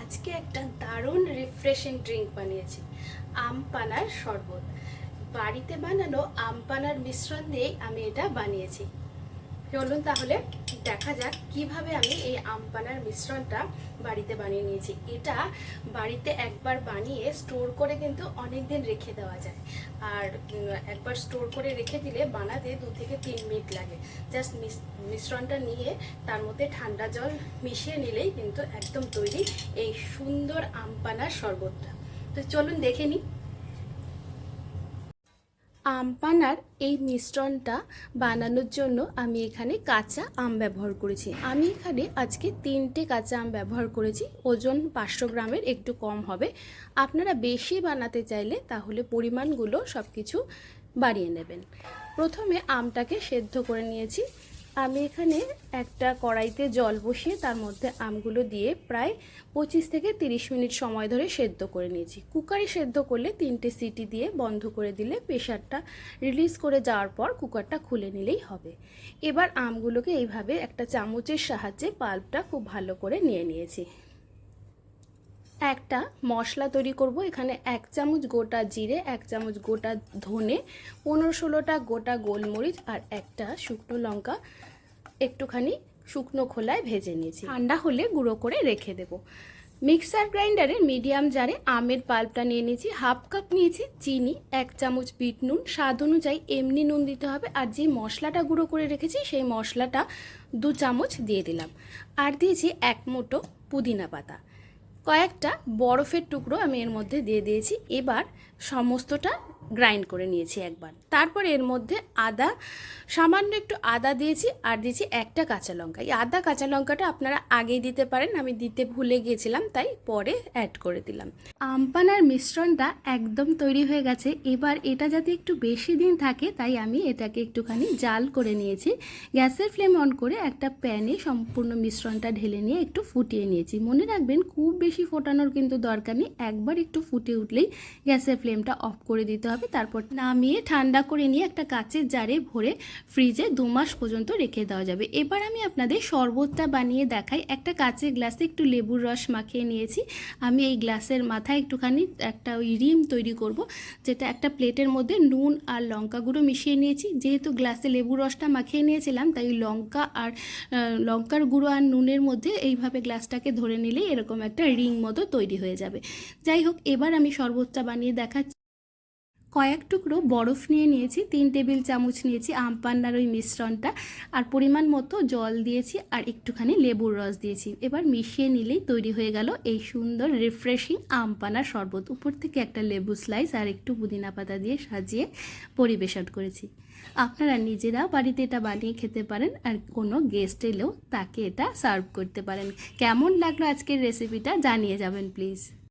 আজকে একটা দারুণ রিফ্রেশিং ড্রিঙ্ক বানিয়েছি আম পানার শরবত। বাড়িতে বানানো আম পানার মিশ্রণ দিয়েই আমি এটা বানিয়েছি। চলুন তাহলে দেখা যাক কীভাবে আমি এই আম পানার মিশ্রণটা বাড়িতে বানিয়ে নিয়েছি। এটা বাড়িতে একবার বানিয়ে স্টোর করে কিন্তু অনেক দিন রেখে দেওয়া যায়। আর একবার স্টোর করে রেখে দিলে বানাতে দু থেকে তিন মিনিট লাগে। জাস্ট মিশ্রণটা নিয়ে তার মধ্যে ঠান্ডা জল মিশিয়ে নিলেই কিন্তু একদম তৈরি এই সুন্দর আম পানার শরবতটা। তো চলুন দেখে নিই। আমপানার এই মিশ্রণটা বানানোর জন্য আমি এখানে কাঁচা আম ব্যবহার করেছি। আমি এখানে আজকে তিনটে কাঁচা আম ব্যবহার করেছি। ওজন পাঁচশো গ্রামের একটু কম হবে। আপনারা বেশি বানাতে চাইলে তাহলে পরিমাণগুলো সব কিছু বাড়িয়ে নেবেন। প্রথমে আমটাকে সেদ্ধ করে নিয়েছি। আমি এখানে একটা কড়াইতে জল বসিয়ে তার মধ্যে আমগুলো দিয়ে প্রায় পঁচিশ থেকে তিরিশ মিনিট সময় ধরে সেদ্ধ করে নিয়েছি। কুকারে সেদ্ধ করলে তিনটে সিটি দিয়ে বন্ধ করে দিলে প্রেশারটা রিলিজ করে যাওয়ার পর কুকারটা খুলে নিলেই হবে। এবার আমগুলোকে এইভাবে একটা চামচের সাহায্যে পাল্পটা খুব ভালো করে নিয়ে নিয়েছি। একটা মশলা তৈরি করব। এখানে এক চামচ গোটা জিরে, এক চামচ গোটা ধনে, পনেরো ষোলোটা গোটা গোলমরিচ আর একটা শুকনো লঙ্কা একটুখানি শুকনো খোলায় ভেজে নিয়েছি। ঠান্ডা হলে গুঁড়ো করে রেখে দেবো। মিক্সার গ্রাইন্ডারে মিডিয়াম জারে আমের পাল্পটা নিয়ে নিয়েছি। হাফ কাপ নিয়েছি চিনি, এক চামচ বিট নুন। স্বাদ অনুযায়ী এমনি নুন দিতে হবে আর যে মশলাটা গুঁড়ো করে রেখেছি সেই মশলাটা দু চামচ দিয়ে দিলাম। আর দিয়েছি এক মুঠো পুদিনা পাতা। কয়েকটা বরফের টুকরো আমি এর মধ্যে দিয়ে দিয়েছি। এবার সমস্তটা গ্রাইন্ড করে নিয়েছি একবার। তারপর এর মধ্যে আদা, সামান্য একটু আদা দিয়েছি আর দিয়েছি একটা কাঁচা লঙ্কা। এই আদা, কাঁচা লঙ্কাটা আপনারা আগেই দিতে পারেন, আমি দিতে ভুলে গিয়েছিলাম, তাই পরে অ্যাড করে দিলাম। আমপানার মিশ্রণটা একদম তৈরি হয়ে গেছে। এবার এটা যাতে একটু বেশি দিন থাকে, তাই আমি এটাকে একটুখানি জাল করে নিয়েছি। গ্যাসের ফ্লেম অন করে একটা প্যানে সম্পূর্ণ মিশ্রণটা ঢেলে নিয়ে একটু ফুটিয়ে নিয়েছি। মনে রাখবেন, খুব বেশি ফোটানোর কিন্তু দরকার নেই, একবার একটু ফুটে উঠলেই গ্যাসের ফ্লেমটা অফ করে দিতে হবে। তারপর নামিয়ে ঠান্ডা করে নিয়ে একটা কাচের জারে ভরে ফ্রিজে দু মাস পর্যন্ত রেখে দেওয়া যাবে। এবার আমি আপনাদের শরবতটা বানিয়ে দেখাই। একটা কাচের গ্লাসে একটু লেবুর রস মাখিয়ে নিয়েছি। আমি এই গ্লাসের মাথায় একটুখানি একটা ওই রিম তৈরি করব, যেটা একটা প্লেটের মধ্যে নুন আর লঙ্কা গুঁড়ো মিশিয়ে নিয়েছি। যেহেতু গ্লাসে লেবুর রসটা মাখিয়ে নিয়েছিলাম, তাই লঙ্কা আর লঙ্কার গুঁড়ো আর নুনের মধ্যে এইভাবে গ্লাসটাকে ধরে নিলেই এরকম একটা রিং মতো তৈরি হয়ে যাবে। যাই হোক, এবার আমি শরবতটা বানিয়ে দেখাচ্ছি। কয়েক টুকরো বরফ নিয়ে নিয়েছি, তিন টেবিল চামচ নিয়েছি আম পান্নার ওই মিশ্রণটা, আর পরিমাণ মতো জল দিয়েছি আর একটুখানি লেবুর রস দিয়েছি। এবার মিশিয়ে নিলেই তৈরি হয়ে গেল এই সুন্দর রিফ্রেশিং আম পানার শরবত। উপর থেকে একটা লেবু স্লাইস আর একটু পুদিনা পাতা দিয়ে সাজিয়ে পরিবেশন করেছি। আপনারা নিজেরাও বাড়িতে এটা বানিয়ে খেতে পারেন আর কোনো গেস্ট এলেও তাকে এটা সার্ভ করতে পারেন। কেমন লাগল আজকের রেসিপিটা জানিয়ে যাবেন প্লিজ